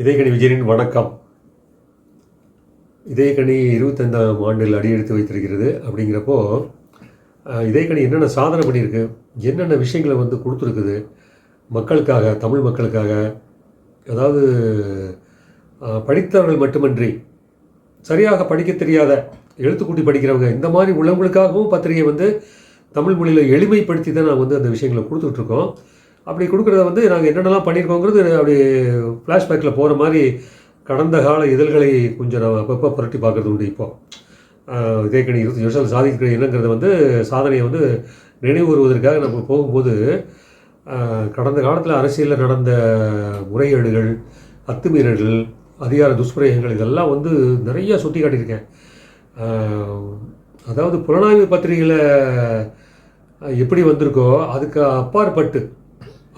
இதயக்கணி விஜயனின் வணக்கம். இதயக்கணி இருபத்தைந்தாம் ஆண்டில் அடியெடுத்து வைத்திருக்கிறது அப்படிங்கிறப்போ இதயக்கணி என்னென்ன சாதனை பண்ணியிருக்கு? என்னென்ன விஷயங்களை வந்து கொடுத்துருக்குது? மக்களுக்காக தமிழ் மக்களுக்காக அதாவது படித்தவர்கள் மட்டுமன்றி சரியாக படிக்க தெரியாத எழுத்துக்கூட்டி படிக்கிறவங்க இந்த மாதிரி உள்ளவங்களுக்காகவும் பத்திரிகை வந்து தமிழ் மொழியில் எளிமைப்படுத்தி தான் நாங்கள் வந்து அந்த விஷயங்களை கொடுத்துட்ருக்கோம் அப்படி கொடுக்குறத வந்து நாங்கள் என்னென்னலாம் பண்ணியிருக்கோங்கிறது அப்படி ஃப்ளாஷ்பேக்கில் போகிற மாதிரி கடந்த கால இதழ்களை கொஞ்சம் நான் அப்பப்போ புரட்டி பார்க்குறது உண்டு இப்போது இதே கணி இருபத்தி வருஷம் சாதிக்கிற என்னங்கிறது வந்து சாதனையை வந்து நினைவுறுவதற்காக நம்ம போகும்போது கடந்த காலத்தில் அரசியலில் நடந்த முறைகேடுகள் அத்துமீறல்கள் அதிகார துஷ்பிரயோகங்கள் இதெல்லாம் வந்து நிறைய சுட்டி காட்டியிருக்கேன். அதாவது புலனாய்வு பத்திரிகையில் எப்படி வந்திருக்கோ அதுக்கு அப்பாற்பட்டு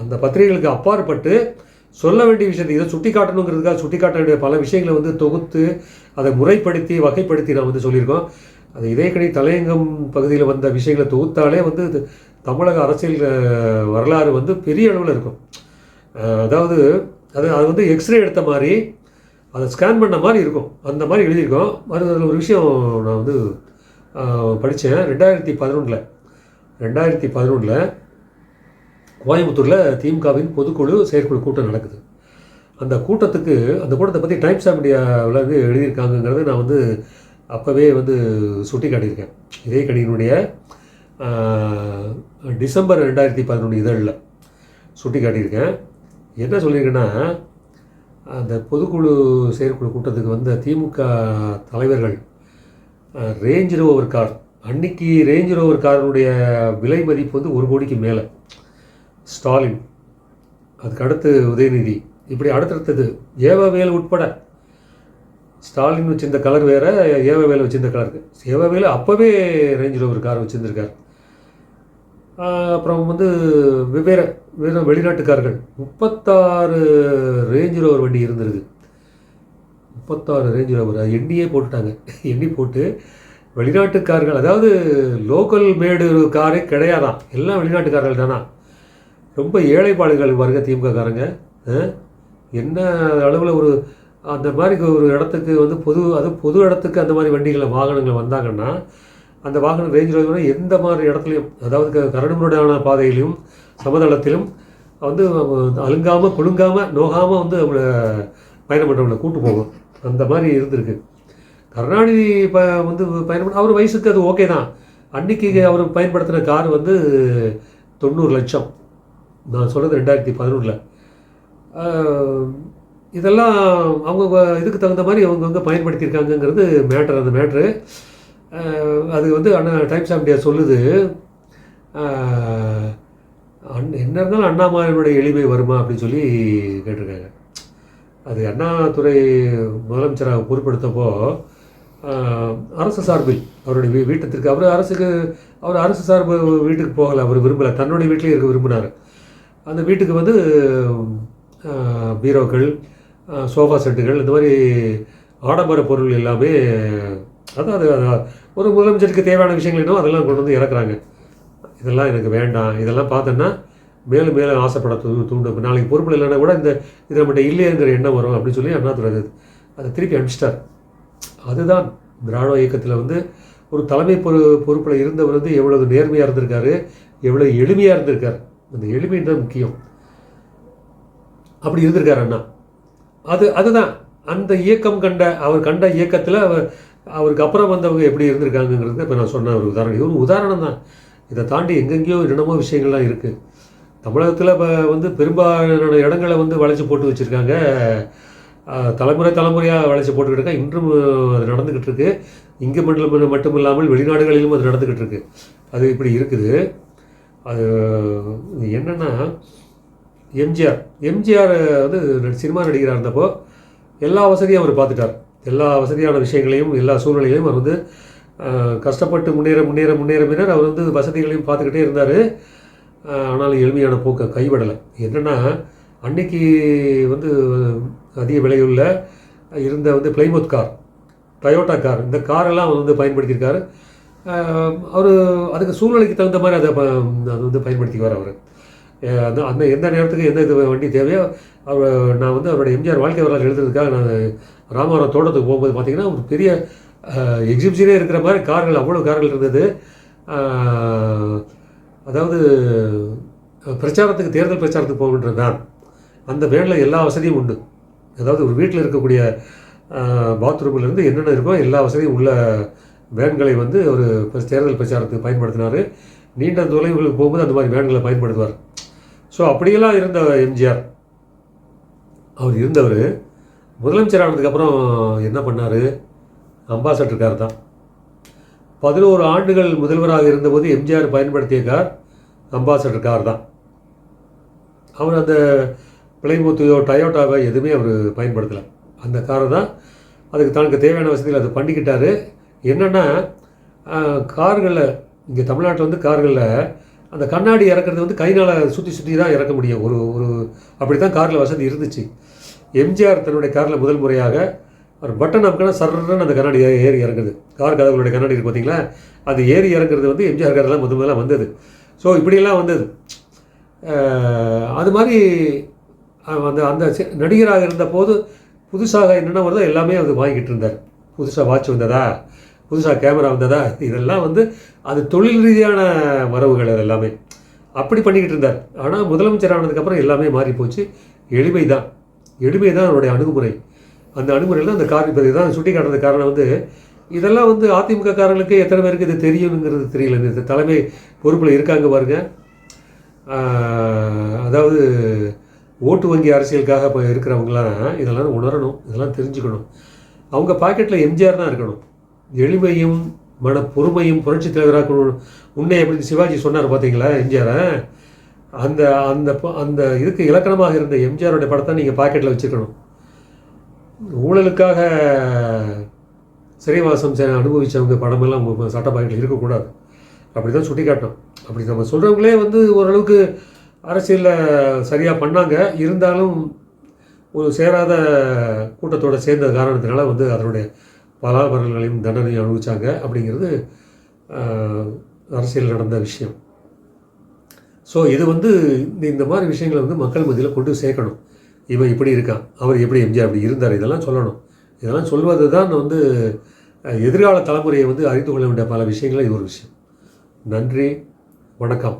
அந்த பத்திரிகைகளுக்கு அப்பாற்பட்டு சொல்ல வேண்டிய விஷயத்தை இதை சுட்டி காட்டணுங்கிறதுக்காக சுட்டி காட்ட வேண்டிய பல விஷயங்களை வந்து தொகுத்து அதை முறைப்படுத்தி வகைப்படுத்தி நான் வந்து சொல்லியிருக்கோம். அது இதயக்கணி தலையங்கம் பகுதியில் வந்த விஷயங்களை தொகுத்தாலே வந்து தமிழக அரசியல் வரலாறு வந்து பெரிய அளவில் இருக்கும். அதாவது அது அது வந்து எக்ஸ்ரே எடுத்த மாதிரி அதை ஸ்கேன் பண்ண மாதிரி இருக்கும். அந்த மாதிரி எழுதியிருக்கோம். அது அதில் ஒரு விஷயம் நான் வந்து படித்தேன். ரெண்டாயிரத்தி பதினொன்றில். ரெண்டாயிரத்தி பதினொன்றில் கோயம்புத்தூரில் திமுகவின் பொதுக்குழு செயற்குழு கூட்டம் நடக்குது. அந்த கூட்டத்துக்கு அந்த கூட்டத்தை பற்றி டைம்ஸ் ஆஃப் இந்தியாவில் வந்து எழுதியிருக்காங்கங்கிறத நான் வந்து அப்போவே வந்து சுட்டி காட்டியிருக்கேன் இதே கணியினுடைய டிசம்பர் ரெண்டாயிரத்தி பதினொன்று இதழில் சுட்டி காட்டியிருக்கேன் என்ன சொல்லியிருக்கேன்னா அந்த பொதுக்குழு செயற்குழு கூட்டத்துக்கு வந்த திமுக தலைவர்கள் ரேஞ்ச் ரோவர் கார் அன்னைக்கு ரேஞ்ச் ரோவர் காரினுடைய விலை மதிப்பு வந்து ஒரு கோடிக்கு மேலே. ஸ்டாலின் அதுக்கடுத்து உதயநிதி. இப்படி அடுத்தடுத்தது ஏவவேல் உட்பட. ஸ்டாலின் வச்சிருந்த கலர் வேறு ஏவவேல் வச்சிருந்த கலர் ஏவவேல் அப்போவே ரேஞ்ச் ரோவர் கார் வச்சுருந்துருக்கார். அப்புறம் வந்து வெவ்வேறு வெறும் வெளிநாட்டுக்காரர்கள். முப்பத்தாறு ரேஞ்ச் ரோவர் வண்டி இருந்திருக்கு. முப்பத்தாறு ரேஞ்ச் ரோவர் அது எண்ணியே போட்டுட்டாங்க. எண்ணி போட்டு வெளிநாட்டுக்காரர்கள் அதாவது லோக்கல் மேடு காரே கிடையாதான். எல்லாம் வெளிநாட்டுக்காரர்கள் தானா? ரொம்ப ஏழைப்பாடுகள் வருங்க திமுககாரங்க என்ன அளவில் ஒரு அந்த மாதிரி ஒரு இடத்துக்கு வந்து பொது அது பொது இடத்துக்கு அந்த மாதிரி வண்டிகளை வாகனங்கள் வந்தாங்கன்னா அந்த வாகனம் ரேஞ்ச் ரோவர் எந்த மாதிரி இடத்துலையும் அதாவது க- கரடுமுரடான பாதையிலும் சமதளத்திலும் வந்து அழுங்காமல் குலுங்காமல் நோகாமல் வந்து அவங்கள பயணம் பண்ணுறவங்களை கூட்டு போகும். அந்த மாதிரி இருந்திருக்கு. கருணாநிதி ப வந்து பயணம் அவர் வயசுக்கு அது ஓகே தான். அன்னைக்கு அவர் பயன்படுத்தின கார் வந்து தொண்ணூறு லட்சம். நான் சொல்கிறது ரெண்டாயிரத்தி பதினொன்றில். இதெல்லாம் அவங்க இதுக்கு தகுந்த மாதிரி அவங்கவுங்க பயன்படுத்தியிருக்காங்கங்கிறது மேட்டர் அந்த மேட்ரு அது வந்து அண்ணா டைம்ஸ் ஆஃப் இந்தியா சொல்லுது. அண் என்ன இருந்தாலும் அண்ணாமலையினுடைய எளிமை வருமா அப்படின்னு சொல்லி கேட்டிருக்காங்க. அது அண்ணாதுறை முதலமைச்சராக பொறுப்படுத்தப்போ அரசு சார்பில் அவருடைய வீ வீட்டத்திற்கு அவர் அரசுக்கு அவர் அரசு சார்பு வீட்டுக்கு போகலை அவர் விரும்பலை தன்னுடைய வீட்டிலே இருக்க விரும்பினார். அந்த வீட்டுக்கு வந்து பீரோக்கள் சோஃபா செட்டுகள் இந்த மாதிரி ஆடம்பர பொருள் எல்லாமே அதான் அது ஒரு முதலமைச்சருக்கு தேவையான விஷயங்கள் என்னவோ அதெல்லாம் கொண்டு வந்து இறக்குறாங்க. இதெல்லாம் எனக்கு வேண்டாம். இதெல்லாம் பார்த்தோன்னா மேலும் மேலும் ஆசைப்பட தூ தூண்டும். நாளைக்கு பொறுப்பில் இல்லைன்னா கூட இந்த இது நம்மகிட்ட இல்லையேங்கிற எண்ணம் வரும் அப்படின்னு சொல்லி அண்ணாதுரை அது அதை திருப்பி அனுப்பிச்சிட்டார். அதுதான் திராவிட இயக்கத்தில் வந்து ஒரு தலைமை பொறு பொறுப்பில் இருந்தவர் வந்து எவ்வளவு நேர்மையாக இருந்திருக்காரு எவ்வளோ எளிமையாக இருந்திருக்கார். அந்த எளிமை தான் முக்கியம். அப்படி இருந்திருக்கார் அண்ணா. அது அதுதான். அந்த இயக்கம் கண்ட அவர் கண்ட இயக்கத்தில் அவர் அவருக்கு அப்புறம் வந்தவங்க எப்படி இருந்திருக்காங்கங்கிறது இப்போ நான் சொன்ன ஒரு உதாரணம். ஒரு உதாரணம் தான். இதை தாண்டி எங்கெங்கேயோ என்னமோ விஷயங்கள்லாம் இருக்குது தமிழகத்தில் இப்போ வந்து பெரும்பாலான இடங்களை வந்து வளைச்சி போட்டு வச்சுருக்காங்க. தலைமுறை தலைமுறையாக வளைச்சி போட்டுக்கிட்டு இருக்கா இன்றும் அது நடந்துக்கிட்டு இருக்கு. இங்கே மட்டும் மட்டும் இல்லாமல் வெளிநாடுகளிலும் அது நடந்துக்கிட்டு இருக்கு. அது இப்படி இருக்குது. அது என்னென்னா எம்ஜிஆர். எம்ஜிஆர் வந்து சினிமா நடிகராக இருந்தப்போ எல்லா வசதியும் அவர் பார்த்துட்டார். எல்லா வசதியான விஷயங்களையும் எல்லா சூழ்நிலைகளையும் அவர் வந்து கஷ்டப்பட்டு முன்னேற முன்னேற முன்னேற முன்னேற அவர் வந்து வசதிகளையும் பார்த்துக்கிட்டே இருந்தார். ஆனாலும் எளிமையான போக்கை கைவிடலை. என்னென்னா அன்னைக்கு வந்து அதிக விலையுள்ள இருந்த வந்து பிளைமவுத் கார் டயோட்டா கார் இந்த காரெல்லாம் அவர் வந்து பயன்படுத்தியிருக்காரு. அவர் அதுக்கு சூழ்நிலைக்கு தகுந்த மாதிரி அதை ப- அது வந்து பயன்படுத்திக்குவார் அவர். அந்த அந்த எந்த நேரத்துக்கு எந்த இது வண்டி தேவையோ அவர் நான் வந்து அவரோட எம்ஜிஆர் வாழ்க்கை வரலாறு எழுதுறதுக்காக நான் ராமாவரம் தோட்டத்துக்கு போகும்போது பார்த்தீங்கன்னா ஒரு பெரிய எக்ஸிபிஷனே இருக்கிற மாதிரி கார்கள் அவ்வளோ கார்கள் இருந்தது. அதாவது பிரச்சாரத்துக்கு தேர்தல் பிரச்சாரத்துக்கு போகின்ற வேன் அந்த வேனில் எல்லா வசதியும் உண்டு. அதாவது ஒரு வீட்டில் இருக்கக்கூடிய பாத்ரூம்லேருந்து என்னென்ன இருக்கோ எல்லா வசதியும் உள்ள வேன்களை வந்து ஒரு தேர்தல் பிரச்சாரத்துக்கு பயன்படுத்தினார். நீண்ட தொலைவுகளுக்கு போகும்போது அந்த மாதிரி வேன்களை பயன்படுத்துவார். ஸோ அப்படியெல்லாம் இருந்த எம்ஜிஆர். அவர் இருந்தவர். முதலமைச்சர் ஆனதுக்கப்புறம் என்ன பண்ணார்? அம்பாசடர் கார் தான். பதினோரு ஆண்டுகள் முதல்வராக இருந்தபோது எம்ஜிஆர் பயன்படுத்திய கார் அம்பாசடர் கார் தான். அவர் அந்த பிளைமூத்தையோ டயோட்டாவோ எதுவுமே அவர் பயன்படுத்தலை. அந்த காரை தான் அதுக்கு தனக்கு தேவையான வசதிகள் அதை பண்ணிக்கிட்டார். என்னென்னா கார்களில் இங்கே தமிழ்நாட்டில் வந்து கார்களில் அந்த கண்ணாடி இறக்குறது வந்து கைனால் சுற்றி சுற்றி தான் இறக்க முடியும். ஒரு ஒரு அப்படி தான் காரில் வசதி இருந்துச்சு. எம்ஜிஆர் தன்னுடைய காரில் முதல் முறையாக ஒரு பட்டன் அமுக்கினா சர்றன்னு அந்த கண்ணாடி ஏறி இறங்குது. கார் கதவுகளுடைய கண்ணாடி இருக்கு பார்த்தீங்களா அது ஏறி இறங்குறது வந்து எம்ஜிஆர் காரெல்லாம் முதல் முதலாக வந்தது. ஸோ இப்படியெல்லாம் வந்தது. அது மாதிரி அந்த அந்த நடிகராக இருந்தபோது புதுசாக என்னென்ன வருதோ எல்லாமே அது வாங்கிக்கிட்டு இருந்தார். புதுசாக வாட்ச் வந்ததா? புதுசாக கேமரா வந்ததா? இதெல்லாம் வந்து அது தொழில் ரீதியான வரவுகள் அது எல்லாமே. அப்படி பண்ணிக்கிட்டு இருந்தார். ஆனால் முதலமைச்சர் ஆனதுக்கப்புறம் எல்லாமே மாறி போச்சு. எளிமை தான் எளிமை தான் அவருடைய அணுகுமுறை. அந்த அணுகுமுறையில் அந்த கார் இப்போ தான் சுட்டி காட்டுறது காரணம் வந்து இதெல்லாம் வந்து அதிமுக காரங்களுக்கு எத்தனை பேருக்கு இது தெரியுங்கிறது தெரியல. இந்த தலைமை பொறுப்பில் இருக்காங்க பாருங்கள் அதாவது ஓட்டு வங்கி அரசியலுக்காக இப்போ இருக்கிறவங்களாம் இதெல்லாம் உணரணும். இதெல்லாம் தெரிஞ்சுக்கணும். அவங்க பாக்கெட்டில் எம்ஜிஆர் தான் இருக்கணும். எளிமையும் மன பொறுமையும் புரட்சி தலைவராக உன்னை அப்படின்னு சிவாஜி சொன்னார் பார்த்தீங்களா எம்ஜிஆரை? அந்த அந்த ப- அந்த இதுக்கு இலக்கணமாக இருந்த எம்ஜிஆருடைய படத்தை நீங்கள் பாக்கெட்டில் வச்சுக்கணும் ஊழலுக்காக சிறைவாசம் செ- படமெல்லாம் உங்கள் சட்ட பாக்கெட்டில் இருக்கக்கூடாது. அப்படி தான் சுட்டி காட்டணும் அப்படி நம்ம சொல்கிறவங்களே வந்து ஓரளவுக்கு அரசியலில் சரியாக பண்ணாங்க. இருந்தாலும் ஒரு சேராத கூட்டத்தோடு சேர்ந்த காரணத்தினால வந்து அதனுடைய பலாபரல்களையும் தண்டனையும் அனுபவித்தாங்க அப்படிங்கிறது அரசியல் நடந்த விஷயம். ஸோ இது வந்து இந்த இந்த மாதிரி விஷயங்களை வந்து மக்கள் மத்தியில் கொண்டு சேர்க்கணும். இவன் இப்படி இருக்கான் அவர் எப்படி எம்ஜிஆர் அப்படி இருந்தார் இதெல்லாம் சொல்லணும். இதெல்லாம் சொல்வது தான் வந்து எதிர்கால தலைமுறையை வந்து அறிந்து கொள்ள வேண்டிய பல விஷயங்கள் இது ஒரு விஷயம். நன்றி வணக்கம்.